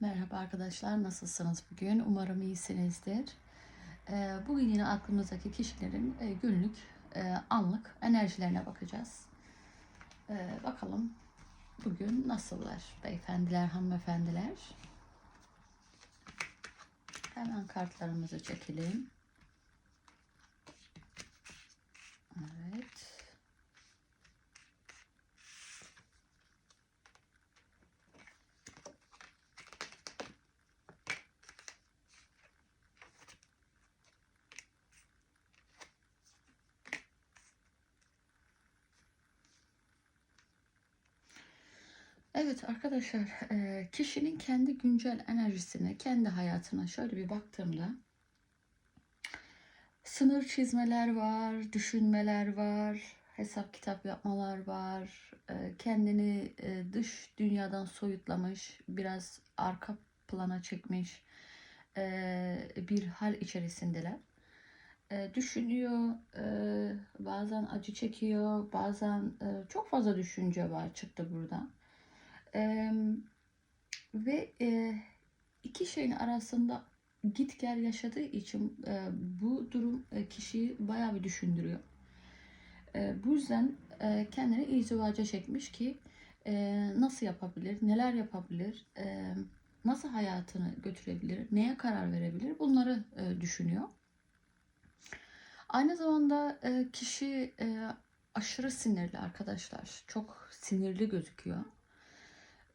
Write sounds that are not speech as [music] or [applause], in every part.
Merhaba arkadaşlar, nasılsınız bugün? Umarım iyisinizdir. Ee, Bugün yine aklımızdaki kişilerin e, günlük, e, anlık enerjilerine bakacağız. Ee, Bakalım bugün nasıllar beyefendiler, hanımefendiler? Hemen kartlarımızı çekelim. Evet. Evet arkadaşlar, e, kişinin kendi güncel enerjisine, kendi hayatına şöyle bir baktığımda sınır çizmeler var, düşünmeler var, hesap kitap yapmalar var, e, kendini e, dış dünyadan soyutlamış, biraz arka plana çekmiş bir hal içerisindeler. Düşünüyor, bazen acı çekiyor, bazen çok fazla düşünce var çıktı buradan. Eee, ve eee, iki şeyin arasında git gel yaşadığı için eee, bu durum eee, kişiyi bayağı bir düşündürüyor. Eee, bu yüzden eee, kendini izdivaca çekmiş ki eee, nasıl yapabilir, neler yapabilir, eee, nasıl hayatını götürebilir, neye karar verebilir bunları eee, düşünüyor. Aynı zamanda eee, kişi eee, aşırı sinirli arkadaşlar. Çok sinirli gözüküyor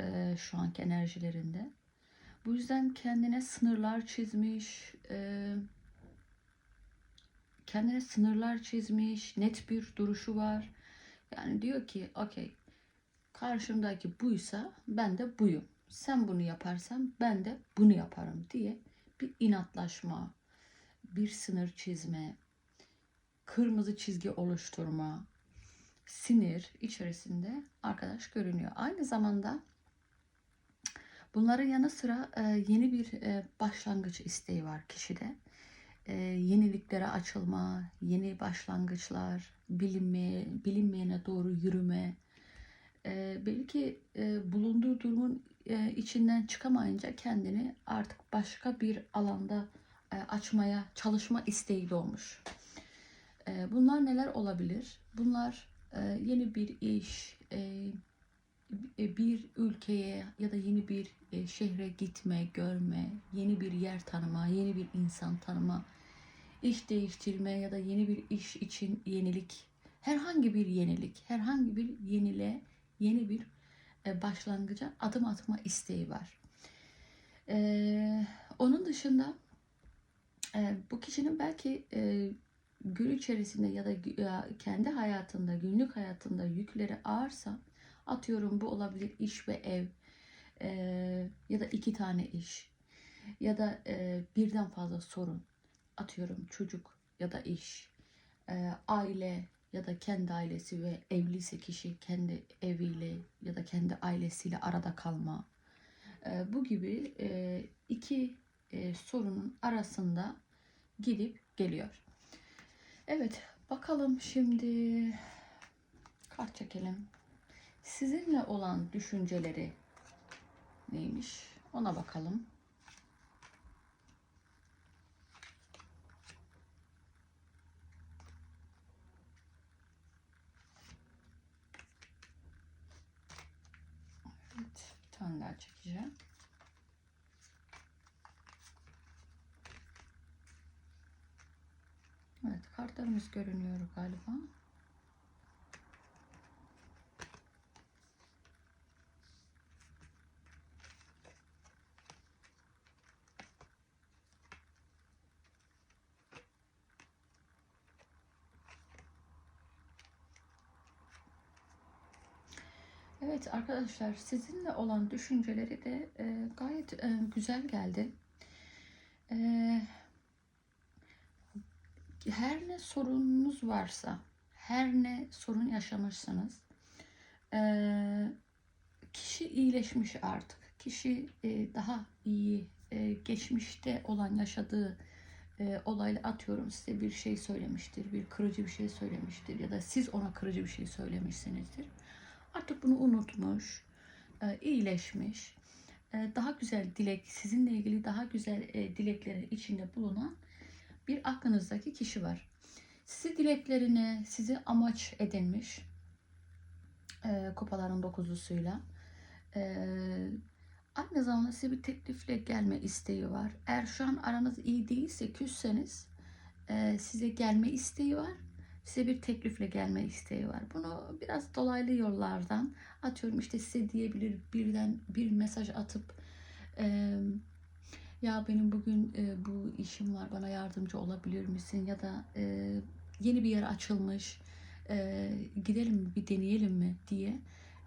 e, şu anki enerjilerinde. Bu yüzden kendine sınırlar çizmiş, e, kendine sınırlar çizmiş, net bir duruşu var. Yani diyor ki, okey, karşımdaki buysa ben de buyum. Sen bunu yaparsan ben de bunu yaparım diye bir inatlaşma, bir sınır çizme, kırmızı çizgi oluşturma, sinir içerisinde arkadaş görünüyor. Aynı zamanda Bunların yanı sıra e, yeni bir e, başlangıç isteği var kişide. E, yeniliklere açılma, yeni başlangıçlar, bilinmeye, bilinmeyene doğru yürüme. Belki bulunduğu durumun içinden çıkamayınca kendini artık başka bir alanda açmaya çalışma isteği doğmuş. Bunlar neler olabilir? Bunlar yeni bir iş, bir ülkeye ya da yeni bir e, şehre gitme, görme, yeni bir yer tanıma, yeni bir insan tanıma, iş değiştirme ya da yeni bir iş için yenilik, herhangi bir yenilik, herhangi bir yenile, yeni bir e, başlangıca adım atma isteği var. Ee, onun dışında e, bu kişinin belki e, gün içerisinde ya da kendi hayatında, günlük hayatında yükleri ağırsa Atıyorum bu olabilir iş ve ev e, ya da iki tane iş ya da e, birden fazla sorun. Atıyorum çocuk ya da iş, e, aile ya da kendi ailesi ve evliyse kişi kendi eviyle ya da kendi ailesiyle arada kalma. E, bu gibi e, iki e, sorunun arasında gidip geliyor. Evet bakalım şimdi kart çekelim. Sizinle olan düşünceleri neymiş? Ona bakalım. Evet, bir tane daha çekeceğim. Evet, kartlarımız görünüyor galiba. Evet arkadaşlar sizinle olan düşünceleri de e, gayet e, güzel geldi. E, her ne sorununuz varsa, her ne sorun yaşamışsanız e, kişi iyileşmiş artık. Kişi e, daha iyi e, geçmişte olan yaşadığı e, olayla atıyorum size bir şey söylemiştir, bir kırıcı bir şey söylemiştir ya da siz ona kırıcı bir şey söylemişsinizdir Artık bunu unutmuş, e, iyileşmiş. e, daha güzel dilek, sizinle ilgili daha güzel e, dileklerin içinde bulunan bir aklınızdaki kişi var. Sizi dileklerine, sizi amaç edinmiş kupaların dokuzlusuyla. Aynı zamanda size bir teklifle gelme isteği var. Eğer şu an aranız iyi değilse, küsseniz size gelme isteği var. Size bir teklifle gelme isteği var. Bunu biraz dolaylı yollardan atıyorum işte size diyebilir birden bir mesaj atıp e, ya benim bugün e, bu işim var bana yardımcı olabilir misin ya da e, yeni bir yer açılmış e, gidelim mi bir deneyelim mi diye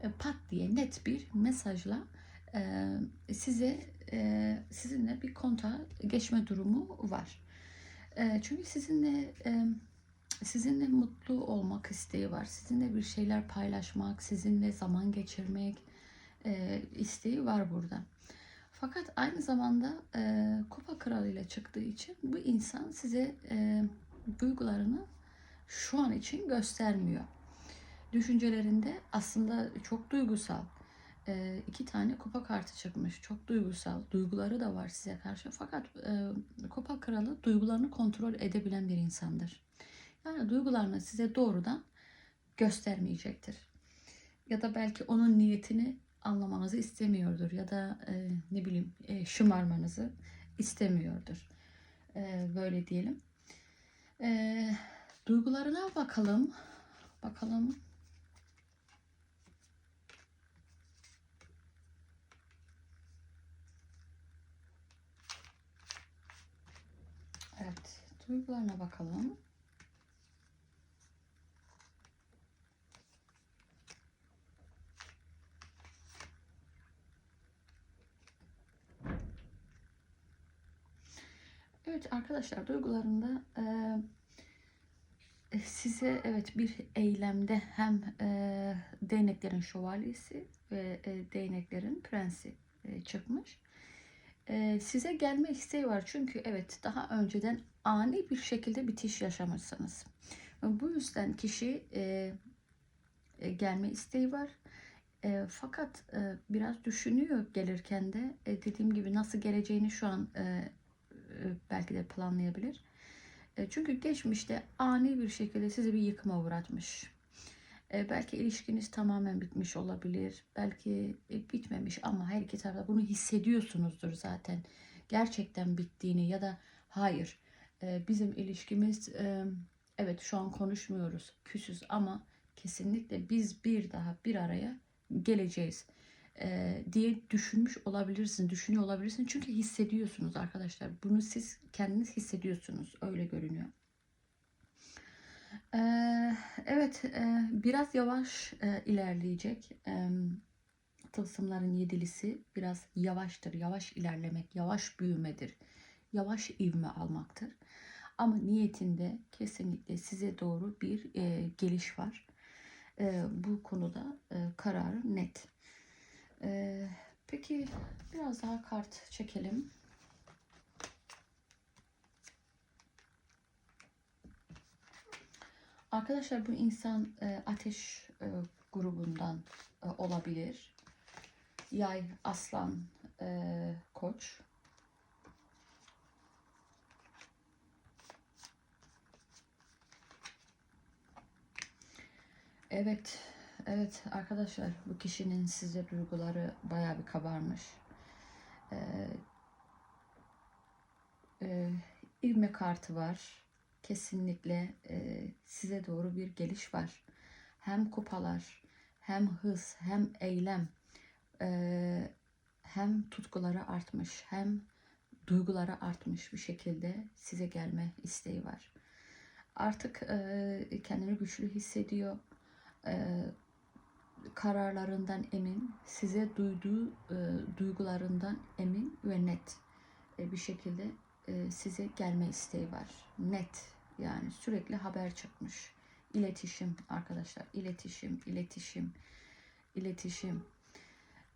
e, pat diye net bir mesajla e, size e, sizinle bir konta geçme durumu var. E, çünkü sizinle e, sizinle mutlu olmak isteği var. Sizinle bir şeyler paylaşmak, sizinle zaman geçirmek e, isteği var burada. Fakat aynı zamanda e, kupa kralıyla çıktığı için bu insan size e, duygularını şu an için göstermiyor. Düşüncelerinde aslında çok duygusal. E, iki tane kupa kartı çıkmış. Çok duygusal. Duyguları da var size karşı. Fakat e, kupa kralı duygularını kontrol edebilen bir insandır. Yani duygularını size doğrudan göstermeyecektir. Ya da belki onun niyetini anlamanızı istemiyordur ya da e, ne bileyim e, şımarmanızı istemiyordur. E, böyle diyelim. E, duygularına bakalım. Bakalım. Evet, duygularına bakalım. Evet arkadaşlar duygularında e, size evet bir eylemde hem e, değneklerin şövalyesi ve e, değneklerin prensi e, çıkmış. E, size gelme isteği var çünkü evet daha önceden ani bir şekilde bitiş yaşamışsınız. Bu yüzden kişi e, e, gelme isteği var. E, fakat e, biraz düşünüyor gelirken de e, dediğim gibi nasıl geleceğini şu an e, e, belki de planlayabilir. E, çünkü geçmişte ani bir şekilde sizi bir yıkıma uğratmış. E, belki ilişkiniz tamamen bitmiş olabilir. Belki bitmemiş ama her iki tarafta bunu hissediyorsunuzdur zaten. Gerçekten bittiğini ya da hayır bizim ilişkimiz evet şu an konuşmuyoruz küsüz ama kesinlikle biz bir daha bir araya geleceğiz e, diye düşünmüş olabilirsin, düşünüyor olabilirsin. Çünkü hissediyorsunuz arkadaşlar. Bunu siz kendiniz hissediyorsunuz. Öyle görünüyor. E, evet, e, biraz yavaş e, ilerleyecek. E, tılsımların yedilisi biraz yavaştır. Yavaş ilerlemek, yavaş büyümedir. Yavaş ivme almaktır. Ama niyetinde kesinlikle size doğru bir e, geliş var. E, bu konuda e, kararı net. Ee, peki biraz daha kart çekelim. Arkadaşlar bu insan e, ateş e, grubundan e, olabilir. Yay, aslan, e, koç. Evet, Evet arkadaşlar bu kişinin size duyguları baya bir kabarmış. Ee, e, ivme kartı var. Kesinlikle e, size doğru bir geliş var. Hem kupalar, hem hız, hem eylem, e, hem tutkuları artmış, hem duyguları artmış bir şekilde size gelme isteği var. Artık e, kendini güçlü hissediyor. E, kararlarından emin, size duyduğu e, duygularından emin ve net e, bir şekilde e, size gelme isteği var. Net yani sürekli haber çıkmış. İletişim arkadaşlar, iletişim, iletişim, iletişim.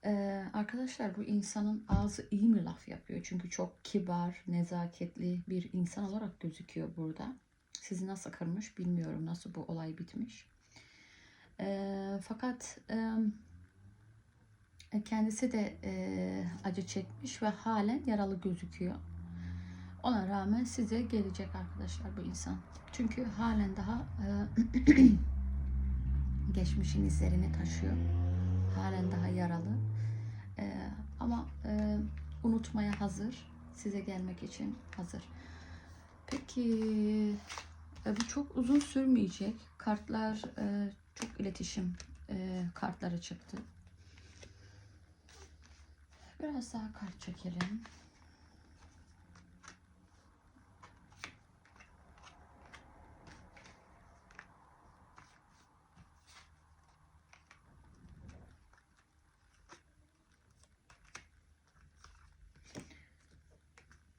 Ee, arkadaşlar bu insanın ağzı iyi mi laf yapıyor? Çünkü çok kibar, nezaketli bir insan olarak gözüküyor burada. Sizi nasıl kırmış bilmiyorum. Nasıl bu olay bitmiş. E, fakat e, Kendisi de e, acı çekmiş ve halen yaralı gözüküyor. Ona rağmen size gelecek arkadaşlar bu insan. Çünkü halen daha e, [clears throat] geçmişin izlerini taşıyor. Halen daha yaralı. E, ama e, unutmaya hazır. Size gelmek için hazır. Peki e, bu çok uzun sürmeyecek. Kartlar e, çok iletişim e, kartları çıktı. Biraz daha kart çekelim.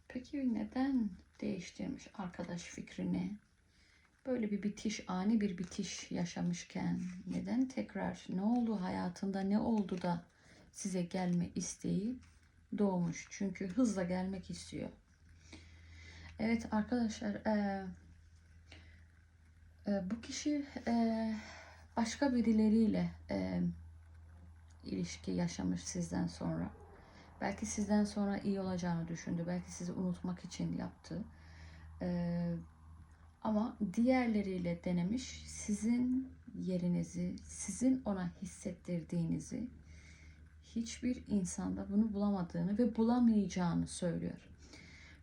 Peki neden değiştirmiş arkadaş fikrini? Böyle bir bitiş, ani bir bitiş yaşamışken neden tekrar ne oldu hayatında ne oldu da size gelme isteği doğmuş? Çünkü hızla gelmek istiyor. Evet arkadaşlar eee, e, bu kişi e, başka birileriyle e, ilişki yaşamış sizden sonra. Belki sizden sonra iyi olacağını düşündü. Belki sizi unutmak için yaptı. Ee, ama diğerleriyle denemiş. Sizin yerinizi, sizin ona hissettirdiğinizi hiçbir insanda bunu bulamadığını ve bulamayacağını söylüyor.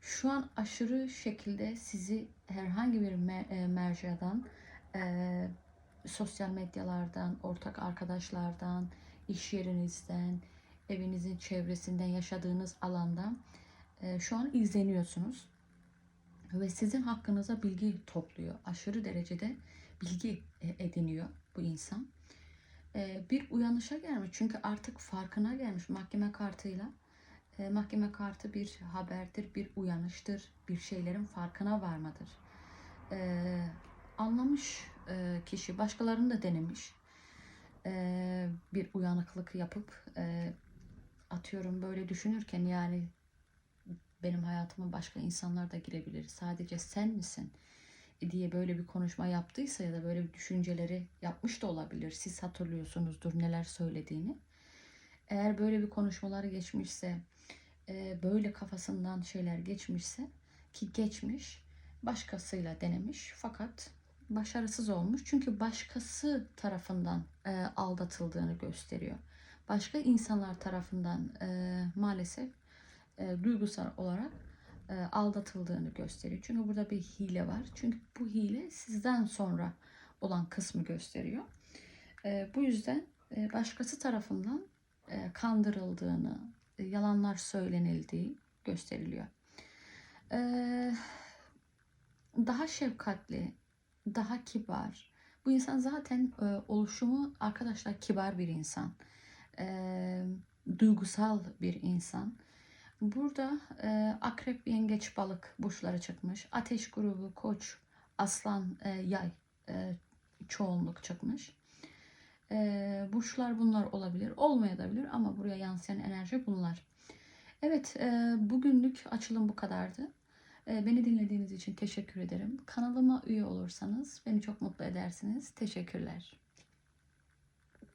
Şu an aşırı şekilde sizi herhangi bir me- e, e, sosyal medyalardan, ortak arkadaşlardan, iş yerinizden, evinizin çevresinden, yaşadığınız alandan e, şu an izleniyorsunuz. Ve sizin hakkınıza bilgi topluyor. Aşırı derecede bilgi e, ediniyor bu insan. E, bir uyanışa gelmiş. Çünkü artık farkına gelmiş mahkeme kartıyla. E, mahkeme kartı bir haberdir, bir uyanıştır, bir şeylerin farkına varmadır. Anlamış kişi, başkalarını da denemiş. Bir uyanıklık yapıp atıyorum böyle düşünürken yani benim hayatıma başka insanlar da girebilir. Sadece sen misin? diye böyle bir konuşma yaptıysa ya da böyle bir düşünceleri yapmış da olabilir. Siz hatırlıyorsunuzdur neler söylediğini. Eğer böyle bir konuşmalar geçmişse, e, böyle kafasından şeyler geçmişse ki geçmiş, başkasıyla denemiş fakat başarısız olmuş. Çünkü başkası tarafından e, aldatıldığını gösteriyor. Başka insanlar tarafından e, maalesef e, duygusal olarak e, aldatıldığını gösteriyor. Çünkü burada bir hile var. Çünkü bu hile sizden sonra olan kısmı gösteriyor. E, bu yüzden e, başkası tarafından e, kandırıldığını, e, yalanlar söylenildiği gösteriliyor. E, daha şefkatli, daha kibar. Bu insan zaten e, oluşumu arkadaşlar kibar bir insan. E, duygusal bir insan. Burada e, akrep, yengeç, balık burçları çıkmış. Ateş grubu, koç, aslan, e, yay e, çoğunluk çıkmış. E, burçlar bunlar olabilir. Olmayabilir ama buraya yansıyan enerji bunlar. Evet e, bugünlük açılım bu kadardı. E, beni dinlediğiniz için teşekkür ederim. Kanalıma üye olursanız beni çok mutlu edersiniz. Teşekkürler.